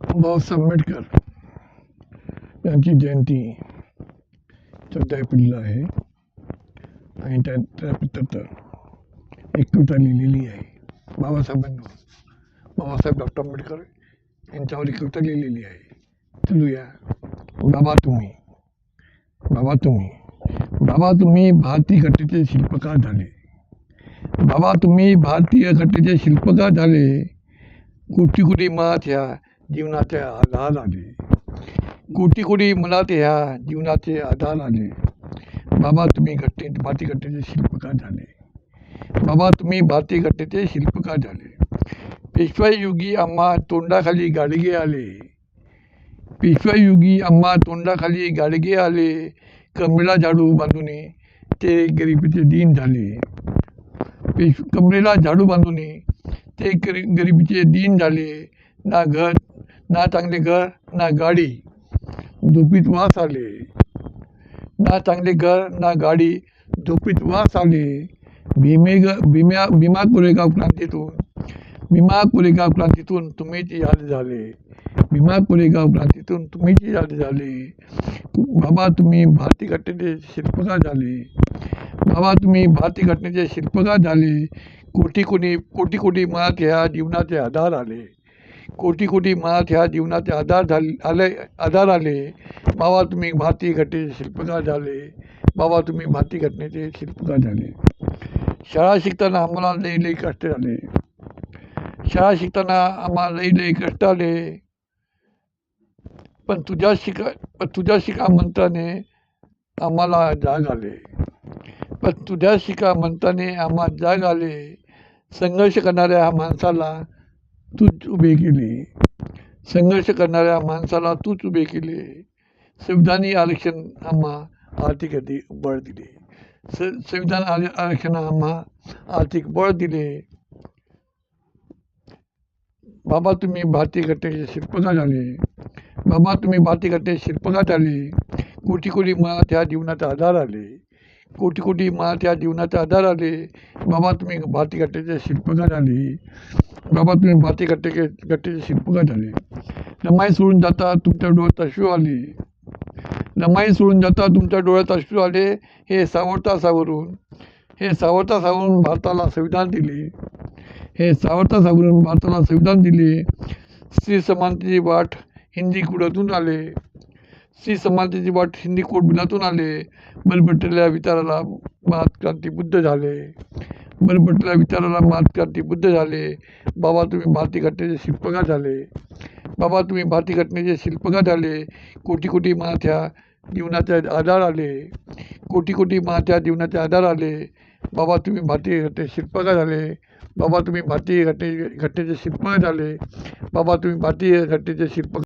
बाबासाहेब आंबेडकर यांची जयंती चौदा एप्रिलला आहे आणि त्या त्या प्रित्यर्थ एक लिहिलेली आहे बाबासाहेबांवर बाबासाहेब डॉक्टर आंबेडकर यांच्यावर एक कविता लिहिलेली आहे चलूया बाबा तुम्ही। बाबा तुम्ही। बाबा तुम्ही भारतीय घटनेचे शिल्पकार बाबा तुम्ही भारतीय घटनेचे शिल्पकार कोटी मनात ह्या आधार आले कोटी कोटी मनात ह्या जीवनाचे आधार आले बाबा, तुम्ही घटने भारतीय घटनेचे शिल्पकार झाले. बाबा, तुम्ही भारतीय घटनेचे शिल्पकार झाले. पेशवायुगी आम्हा तोंडाखाली गाडगे आले. पेशवायुगी आम्हा तोंडाखाली गाडगे आले. कमरेला झाडू बांधून ते गरिबीचे दिन झाले. पेश, कमरेला झाडू बांधून ते गरी, गरिबीचे दिन झाले. ना घर, ना चांगले घर, ना गाडी. झोपीत वास आले. ना चांगले घर, ना गाडी झोपीत वास आले. भीमे भीम्या, भीमा कोरेगाव क्रांतीतून, भीमा कोरेगाव क्रांतीतून तुम्हीच याद झाले. भीमा कोरेगाव क्रांतीतून तुम्हीच याद झाले. बाबा, तुम्ही भारतीय घटनेचे शिल्पकार झाले. बाबा, तुम्ही भारतीय घटनेचे शिल्पकार झाले. कोटी कोटी कोटी कोटी मनात ह्या जीवनाचे आधार आले. कोटी कोटी मनात ह्या जीवनाचे आधार आले आधार आले. बाबा तुम्ही भारतीय घटनेचे शिल्पकार झाले. बाबा तुम्ही भारतीय घटनेचे शिल्पकार झाले. शाळा शिकताना आम्हाला लई लई कष्ट झाले. शाळा शिकताना आम्हाला लई लई कष्ट पण तुझ्या शिका पण तुझ्या शिका मंत्राने आम्हाला जाग आले. पण तुझ्या शिका मंत्राने आम्हाला जाग आले. संघर्ष करणाऱ्या माणसाला तूच उभे केले. संघर्ष करणाऱ्या माणसाला तूच उभे केले. संविधानी आरक्षण आम्हा आर्थिक बळ दिले. स, संविधान आरक्षण आम्हा आर्थिक बळ दिले. बाबा तुम्ही भारतीय घटनेचे शिल्पकार झाले. बाबा तुम्ही भारतीय घटनेचे शिल्पकार झाले. कोटी कोटी मनात ह्या जीवनाचा आधार आले. कोटी कोटी मला त्या जीवनाचा आधार आले. बाबा तुम्ही भारती घटनेचे शिल्पकार आले. बाबा तुम्ही भारती घटनेचे घटनेचे शिल्पकार झाले. नमाई सोडून जाता तुमच्या डोळ्यात अश्रू आले. नमाई सोडून जाता तुमच्या डोळ्यात अश्रू आले हे सावरता सावरून हे सावरता सावरून भारताला संविधान दिले. हे सावरता सावरून भारताला संविधान दिले. स्त्री समानतेची वाट हिंदी कुडातून आले. स्त्री समानतेची वाट हिंदी कोडबिलातून आले. बलबटलेल्या विचाराला महात्क्रांती बुद्ध झाले. बलबटलेल्या विचाराला महात्क्रांती बुद्ध झाले. बाबा तुम्ही भारतीय घटनेचे शिल्पकार झाले. बाबा तुम्ही भारतीय घटनेचे शिल्पकार झाले. कोटी कोटी मनात जीवनाच्या जीवनाचे आधार आले. कोटी कोटी मनात जीवनाचे आधार आले. बाबा तुम्ही भारतीय घटने शिल्पकार झाले. बाबा तुम्ही भारतीय घटने घटनेचे शिल्पकार झाले. बाबा तुम्ही भारतीय घटनेचे शिल्प